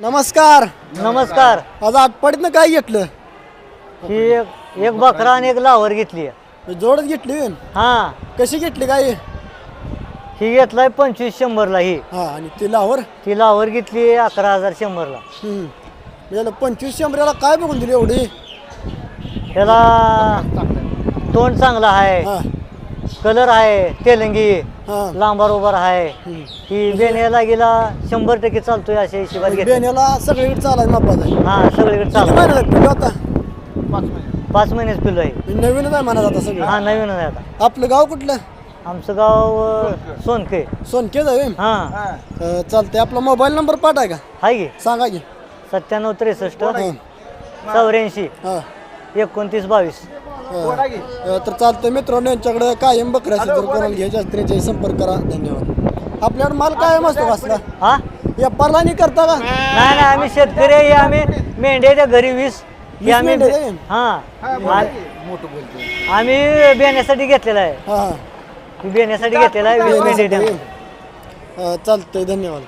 नमस्कार. नमस्कार. आज आटपाडीतनं काय घेतलं? ही एक एक बकरा आणि एक लावर घेतली. जोडच घेतली होय? हा. कशी घेतली काय ही घेतलाय पंचवीस शंभरला ही. हा आणि ती लावर? ती लावर घेतली अकरा हजार शंभरला. हम्म. याला पंचवीस शंभराला काय बघून दिली एवढी? त्याला तोंड चांगलं आहे. हा. कलर आहे तेलंगी हा. लांबार उभार आहे. ही बेण्याला गेला शंभर टक्के चालतोय अशा हिशोबात घेतली. बेण्याला सगळीकडे आहे हा सगळीकडे किती चालू महिन्यात पिल्लू आता? पाच महिनेच पिलो आहे. हे नवीनच आहे म्हणा आता सगळं. हा नवीन आहे आता. आपलं गाव कुठलं? आमचं गाव अं, सोनके सोनकेच आहे होय? हा. अं, चालतंय. आपला मोबाईल नंबर पाठाय का? आहे की. सांगा की. सत्त्याण्णव त्रेसष्ट हा. चौऱ्याऐंशी. हा. एकोणतीस बावीस. अं, तर चालतंय मित्रांनो यांच्याकडे कायम बकऱ्या असतील जर कोणाला घ्यायचे असतील त्यांच्याशी संपर्क करा. धन्यवाद. आपल्याकडे माल कायम असतो कसला हा? व्यापारला नाही करता का? नाही नाही आम्ही शेतकरी आहे आम्ही मेंढ्याच्या घरी वीस हे वीस आम्ही मेंढ्या आहे? हा. आम्ही बेण्यासाठी घेतलेला आहे. हा. बेण्यासाठी घेतलेला आहे वीस मेंढ्या अं, चालतंय धन्यवाद.